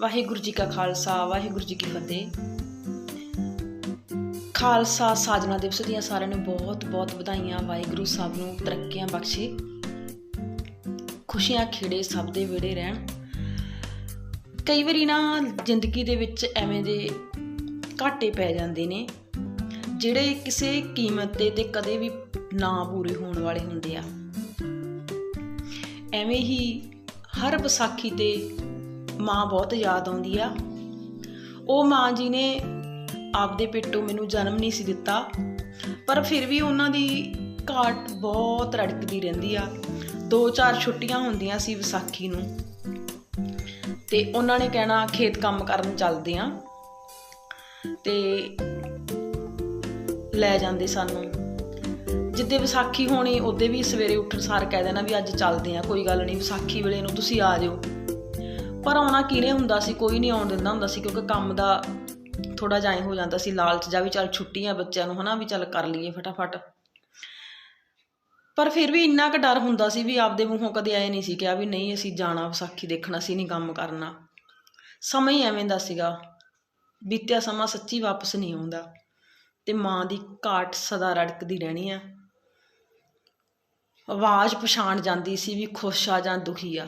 ਵਾਹਿਗੁਰੂ ਜੀ ਕਾ ਖਾਲਸਾ, ਵਾਹਿਗੁਰੂ ਜੀ ਕੀ ਫਤਿਹ। ਖਾਲਸਾ ਸਾਜਨਾ ਦਿਵਸ ਦੀਆਂ ਸਾਰਿਆਂ ਨੂੰ ਬਹੁਤ ਬਹੁਤ ਵਧਾਈਆਂ। ਵਾਹਿਗੁਰੂ ਸਭ ਨੂੰ ਤਰੱਕੀਆਂ ਬਖਸ਼ੇ। ਖੁਸ਼ੀਆਂ ਖੇੜੇ ਸਭ ਦੇ ਵਿੜੇ ਰਹਿਣ। ਕਈ ਵਾਰੀ ਨਾ ਜ਼ਿੰਦਗੀ ਦੇ ਵਿੱਚ ਐਵੇਂ ਦੇ ਘਾਟੇ ਪੈ ਜਾਂਦੇ ਨੇ, ਜਿਹੜੇ ਕਿਸੇ ਕੀਮਤ ਤੇ ਤੇ ਕਦੇ ਵੀ ਨਾ ਪੂਰੇ ਹੋਣ ਵਾਲੇ ਹੁੰਦੇ ਆ। ਐਵੇਂ ਹੀ ਹਰ ਵਿਸਾਖੀ ਤੇ ਮਾਂ ਬਹੁਤ ਯਾਦ ਆਉਂਦੀ ਆ। ਉਹ ਮਾਂ ਜੀ ਨੇ ਆਪਦੇ ਪੇਟੋਂ ਮੈਨੂੰ ਜਨਮ ਨਹੀਂ ਸੀ ਦਿੱਤਾ, ਪਰ ਫਿਰ ਵੀ ਉਹਨਾਂ ਦੀ ਘਾਟ ਬਹੁਤ ਰੜਕਦੀ ਰਹਿੰਦੀ ਆ। ਦੋ ਚਾਰ ਛੁੱਟੀਆਂ ਹੁੰਦੀਆਂ ਸੀ ਵਿਸਾਖੀ ਨੂੰ। ਤੇ ਉਹਨਾਂ ਨੇ ਕਹਿਣਾ, ਖੇਤ ਕੰਮ ਕਰਨ ਚੱਲਦੇ ਆ। ਤੇ ਲੈ ਜਾਂਦੇ ਸਾਨੂੰ। ਜਿੱਦੇ ਵਿਸਾਖੀ ਹੋਣੀ, ਉਹਦੇ ਵੀ ਸਵੇਰੇ ਉੱਠਣ ਸਾਰ ਕਹਿ ਦੇਣਾ ਵੀ ਅੱਜ ਚੱਲਦੇ ਆ। ਕੋਈ ਗੱਲ ਨਹੀਂ, ਵਿਸਾਖੀ ਵੇਲੇ ਨੂੰ ਤੁਸੀਂ ਆ ਜਾਓ। ਪਰ ਆਉਣਾ ਕਿਹਨੇ ਹੁੰਦਾ ਸੀ? ਕੋਈ ਨਹੀਂ ਆਉਣ ਦਿੰਦਾ ਹੁੰਦਾ ਸੀ ਕਿਉਂਕਿ ਕੰਮ ਦਾ ਥੋੜਾ ਜਾਇ ਹੋ ਜਾਂਦਾ ਸੀ, ਲਾਲਚ ਜਾ ਵੀ ਚੱਲ ਛੁੱਟੀਆਂ ਬੱਚਿਆਂ ਨੂੰ ਹਨਾ ਵੀ ਚੱਲ ਕਰ ਲਈਏ ਫਟਾਫਟ। ਪਰ ਫਿਰ ਵੀ ਇੰਨਾ ਕੁ ਡਰ ਹੁੰਦਾ ਸੀ ਵੀ ਆਪਦੇ ਮੂੰਹੋਂ ਕਦੇ ਆਏ ਨਹੀਂ ਸੀ ਕਿਹਾ ਵੀ ਨਹੀਂ ਅਸੀਂ ਜਾਣਾ, ਵਿਸਾਖੀ ਦੇਖਣਾ ਸੀ ਨਹੀਂ ਕੰਮ ਕਰਨਾ। ਸਮਾਂ ਹੀ ਐਵੇਂ ਦਾ ਸੀਗਾ। ਬੀਤਿਆ ਸਮਾਂ ਸੱਚੀ ਵਾਪਸ ਨਹੀਂ ਆਉਂਦਾ। ਤੇ ਮਾਂ ਦੀ ਘਾਟ ਸਦਾ ਰੜਕਦੀ ਰਹਿਣੀ ਆ। ਆਵਾਜ਼ ਪਛਾਣ ਜਾਂਦੀ ਸੀ ਵੀ ਖੁਸ਼ ਆ ਜਾਂ ਦੁਖੀ ਆ।